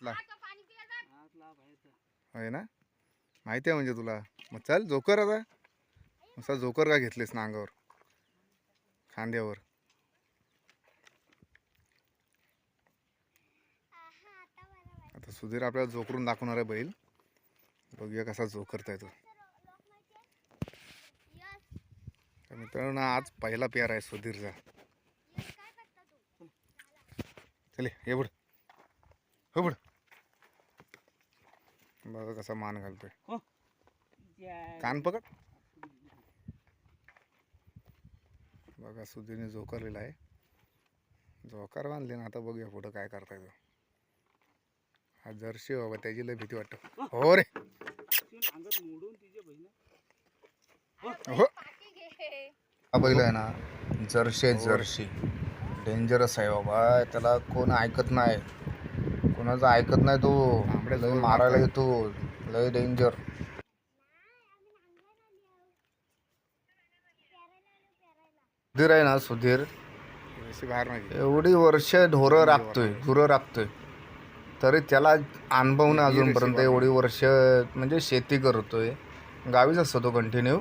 ला बाहेरचा. होय ना? माहिती आहे म्हणजे तुला. मग चल जोकर आता. असा जोकर का घेतलेस ना अंगावर? खांद्यावर. आता सुधीर आपल्याला जोकरून दाखवणार आहे बैल. बघूया कसा जोकरता तो तर मित्रांनो आज पहिला पेअर आहे सुधीरचा. चले ये बुड हो बुड बघा कसा मान घालतोय. त्या- कान पकड. बघा सुधीरने जोकारलेला आहे. जोकार बांधले ना आता बघूया पुढं काय करता येतो हा जर्शी हो बाबा त्याची लय भीती वाटतं. हो. रे. तिचे बहिण हो. हा बैल आहे ना जर्शी आहे जर्शी डेंजरस आहे बाबा त्याला कोण ऐकत नाही. कोणाचं ऐकत नाही तो. लय मारायला येतो. लय डेंजर सुधीर आहे ना सुधीर? एवढी वर्ष ढोरं राखतोय गुरं राखतोय तरी त्याला अनुभव नाही अजूनपर्यंत एवढी वर्ष म्हणजे शेती करतोय. गावीच असतो तो कंटिन्यू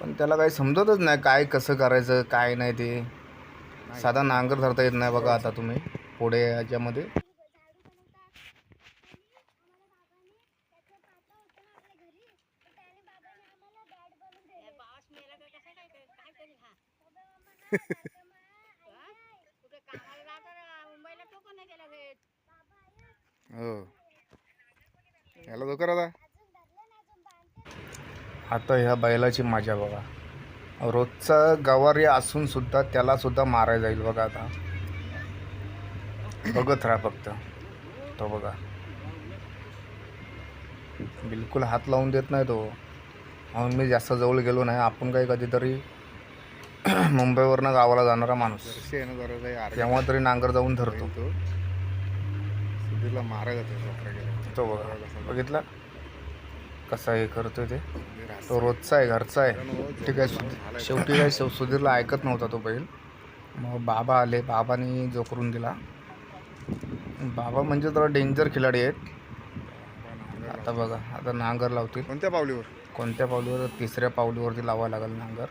पण त्याला काही समजतच नाही काय कसं करायचं काय नाही ते. साधा नांगर धरता येत नाही बघा आता तुम्ही पुढे याच्यामध्ये. हो. याला धोकर आता आता ह्या बैलाची मजा बघा. रोजचा गवारी असून सुद्धा त्याला सुद्धा मारायला जाईल बघा आता. बघत राहा फक्त. तो बघा. बिलकुल हात लावून देत नाही तो. म्हणून मी जास्त जवळ गेलो नाही. आपण काही कधीतरी मुंबईवरनं गावाला जाणारा माणूस. तेव्हा तरी नांगर जाऊन धरतो. तो बघा. बघितला? कसा हे करतोय ते? तो रोजचा आहे घरचा आहे. ठीक आहे सुध शेवटी काय शेव सुधीरला ऐकत नव्हता तो बैल. मग बाबा आले बाबांनी जोकरून दिला. बाबा म्हणजे जरा डेंजर खिलाडी आहेत. आता बघा आता नांगर लावतील. कोणत्या पावलीवर? कोणत्या पावलीवर? तिसऱ्या पावलीवरती लावायला लागेल नांगर.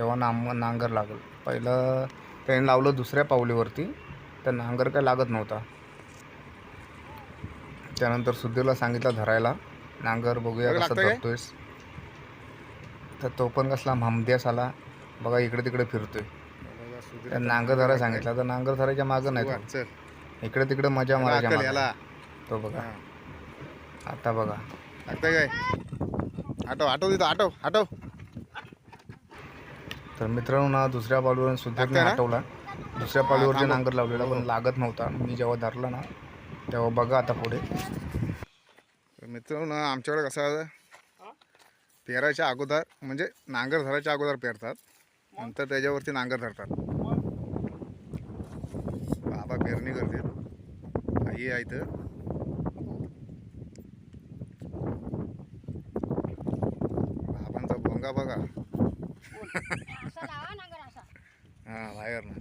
तेव्हा नाम नांगर लागेल. पहिलं त्याने लावलं दुसऱ्या पावलीवरती. तर नांगर काय लागत नव्हता. त्यानंतर सुधीरला सांगितलं धरायला नांगर बघूया कसं? धरतोयस. तर तो पण कसला हमद्यास आला. बघा इकडे तिकडे फिरतोय. त्या नांगर धरायला सांगितलं. तर नांगर धरायच्या मागं नाही इकडे तिकडे मजा मारायच्या तो बघा. आता बघा. काय? आटो आटो तिथं आटो आटो. तर मित्रांनो ना दुसऱ्या सुधीरने लागतंय ना? हटवला. दुसऱ्या थांबव. नांगर लावलेला पण लागत नव्हता. मी जेव्हा धरला ना तेव्हा बघा आता पुढे. तर मित्रांनो आमच्याकडे कसं आहे, पेरायच्या अगोदर म्हणजे नांगर धरायच्या अगोदर पेरतात. नंतर त्याच्यावरती नांगर धरतात. बाबा पेरणी करतात आई आहे इथं. बाबांचा भोंगा बघा हा बाहेर ना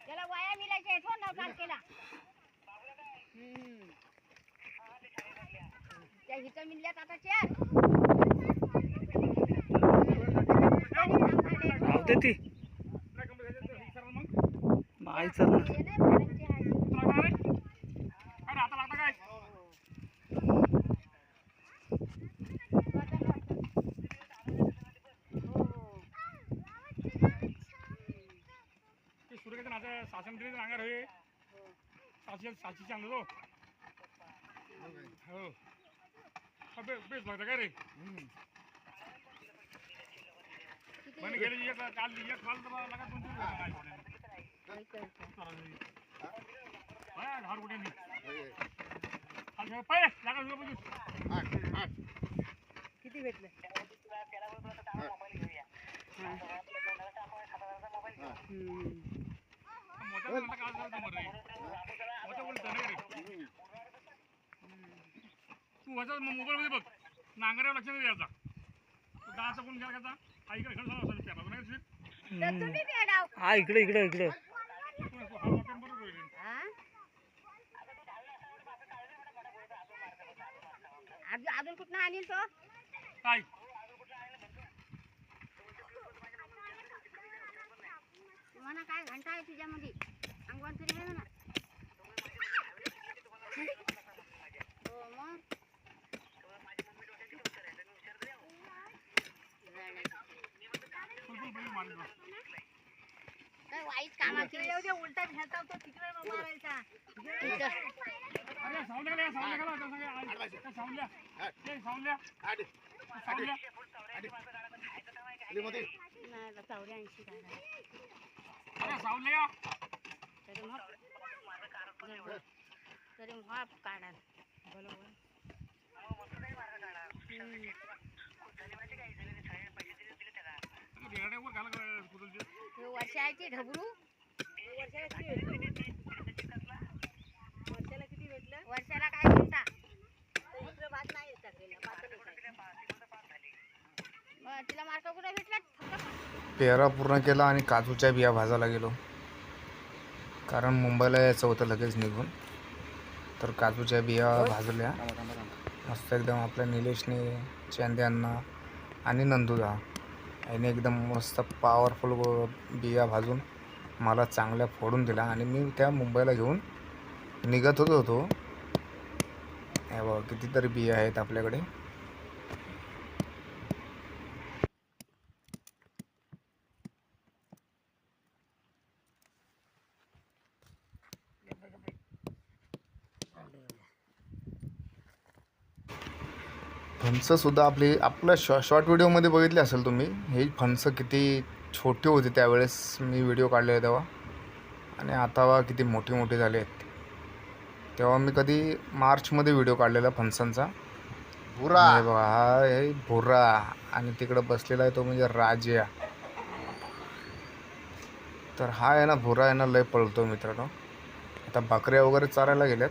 त्याला वाया मिळायचे तो नाव काल केला हम्म. हिचं मिळल्यात आता चार. राहते ती. नाही चल हे नाही भरायचे आहे. सूर्यकांत नाचा शासन तरी नांगर होय सातशे सातशे आणलो हो हा, बेस लागतं रे म्हणे गेले एक काल एक काल तर लगा दोन तीन दिवस काय करायचं? हा, झाड कुठे नाही. पाय लागा. आठ आठ किती भेटले मोठा आता काय झालं मग रे होतं बोलतं नाही रे तू वाचा मोबाईल मध्ये बघ. नांगऱ्यावर लक्ष नाही द्यायचा. दहाचा कोण घ्यायला आईकडे खेळ झाला असेल. त्याला नाही हा इकडे इकडे इकडे. हा. हा? अजून अजून कुठं आणील तो? काय तुम्हाला काय घंटा आहे तुझ्यामध्ये? अंगवान तरी आहे ना हो मग फुलफुल बैल मारील बघ. काय वाईट कामाची उलटा घ्यायचा तो तिकडे मारायचा. अरे सावल्या सावल्या सगळ्या. ते सावल्या. आडी. सावल्या. अरे सावल्या. तरी मग. तरी मग काढा बरोबर. वर्षाची ढबरू. वर्षाला काय म्हणता? मग तिला मार्क कुठे भेटला पेरा पूर्ण केला आणि काजूच्या बिया भाजायला गेलो. कारण मुंबईला यायचं होतं लगेच निघून. तर काजूच्या बिया भाजल्या. मस्त एकदम आपल्या निलेशने चंद्यांना आणि नंदुदा. आईने एकदम मस्त पॉवरफुल बिया भाजून मला चांगल्या फोडून दिला आणि मी त्या मुंबईला घेऊन निघत होत होतो. हे बघा कितीतरी बिया आहेत आपल्याकडे. फणसंसुद्धा आपली आपल्या शॉ शॉर्ट व्हिडिओमध्ये बघितले असेल तुम्ही. ही फणसं किती छोटी होती त्यावेळेस मी व्हिडिओ काढलेला तेव्हा. आणि आता किती मोठी मोठी झाली आहेत. तेव्हा मी कधी मार्चमध्ये व्हिडिओ काढलेला फणसांचा. भुरा. हे बघा हा भुरा. आणि तिकडं बसलेला आहे तो म्हणजे राजा तर हा आहे ना भुरा आहे ना लय पळतो मित्रांनो. आता बकऱ्या वगैरे चारायला गेल्यात.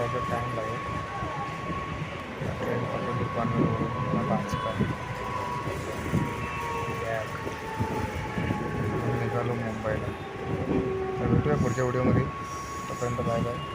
जायचा टाईम लागेल. ट्रेन पकडली पनवेलवरून भाजकर निघालो मुंबईला. तर भेटूया पुढच्या व्हिडिओमध्ये तोपर्यंत बाय बाय